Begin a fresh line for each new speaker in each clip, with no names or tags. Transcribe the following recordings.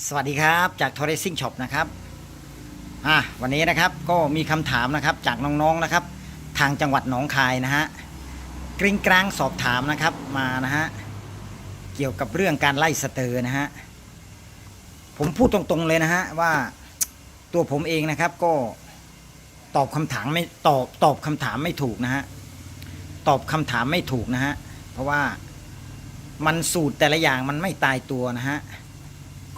สวัสดีครับจาก t o r e s i n g Shop นะครับอะวันนี้นะครับก็มีคำถามนะครับจากน้องๆนะครับ ทางจังหวัดหนองคายนะฮะกริ้งกลางสอบถามนะครับมานะฮะเกี่ยวกับเรื่องการไล่สเตอร์นะฮะผมพูดตรงๆเลยนะฮะว่าตัวผมเองนะครับก็ตอบคำถามไม่ตอบตอบคำถามไม่ถูกนะฮะตอบคำถามไม่ถูกนะฮะเพราะว่ามันสูตรแต่ละอย่างมันไม่ตายตัวนะฮะ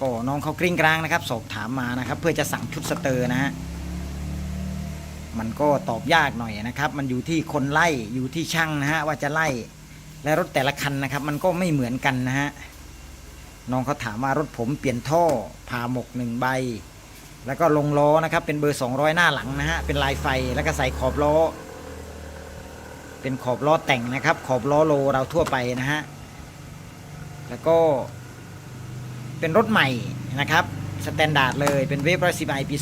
ก็น้องเขากริ้งกลางนะครับ สอบถามมานะครับ เพื่อจะสั่งชุดสเตอร์นะฮะมันก็ตอบยากหน่อยนะครับ มันอยู่ที่คนไล่อยู่ที่ช่างนะฮะว่าจะไล่และรถแต่ละคันนะครับ มันก็ไม่เหมือนกันนะฮะน้องเขาถามว่ารถผมเปลี่ยนท่อผ่าหมกหนึ่งใบ แล้วก็ลงล้อนะครับ เป็นเบอร์ 200 หน้าหลังนะฮะเป็นลายไฟแล้วก็ใส่ขอบล้อ เป็นขอบล้อแต่งนะครับ ขอบล้อโลเราทั่วไปนะฮะแล้วก็ เป็นรถใหม่นะครับสแตนดาร์ดเลยเป็นเวฟร้อยสิบไอปี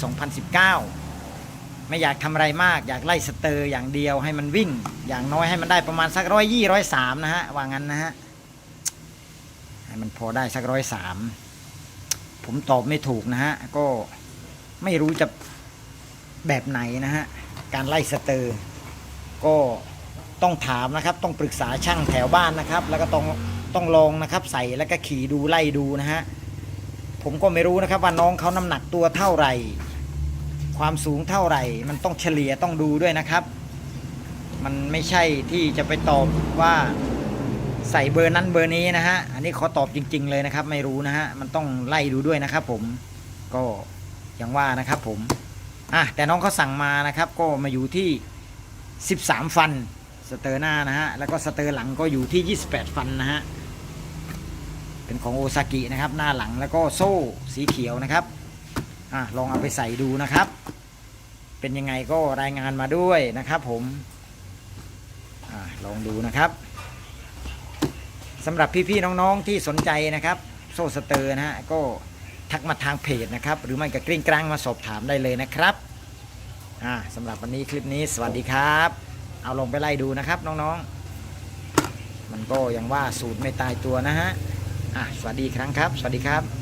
2019 ไม่อยากทำอะไรมาก อยากไล่สเตอร์อย่างเดียวให้มันวิ่ง อย่างน้อยให้มันได้ประมาณสักร้อยยี่ร้อยสามนะฮะว่างั้นนะฮะให้มันพอได้สักร้อยสามผมตอบไม่ถูกนะฮะ ก็ไม่รู้จะแบบไหนนะฮะ การไล่สเตอร์ ก็ต้องถามนะครับ ต้องปรึกษาช่างแถวบ้านนะครับ แล้วก็ต้องต้องลองนะครับ ใส่แล้วก็ขี่ดูไล่ดูนะฮะ ผมก็ไม่รู้นะครับว่าน้องเขาน้ำหนักตัวเท่าไหร่ ความสูงเท่าไหร่ มันต้องเฉลี่ยต้องดูด้วยนะครับ มันไม่ใช่ที่จะไปตอบว่าใส่เบอร์นั้นเบอร์นี้นะฮะ อันนี้ขอตอบจริง ๆ เลยนะครับ ไม่รู้นะฮะ มันต้องไล่ดูด้วยนะครับผม ก็อย่างว่านะครับผม อะแต่น้องเขาสั่งมานะครับ ก็มาอยู่ที่ 13 ฟัน สเตอร์หน้านะฮะ แล้วก็สเตอร์หลังก็อยู่ที่ 28 ฟันนะฮะ เป็นของโอซากินะครับ หน้าหลังแล้วก็โซ่สีเขียวนะครับอะลองเอาไปใส่ดูนะครับ เป็นยังไงก็รายงานมาด้วยนะครับ ผมอะลองดูนะครับสำหรับพี่ๆน้องๆที่สนใจนะครับ โซ่สเตอร์นะฮะก็ทักมาทางเพจนะครับ หรือไม่ก็กริ้งกลางมาสอบถามได้เลยนะครับอ่าสำหรับวันนี้คลิปนี้สวัสดีครับ เอาลงไปไล่ดูนะครับน้องๆ มันก็ยังว่าสูตรไม่ตายตัวนะฮะอะ สวัสดีครั้งครับ สวัสดีครับ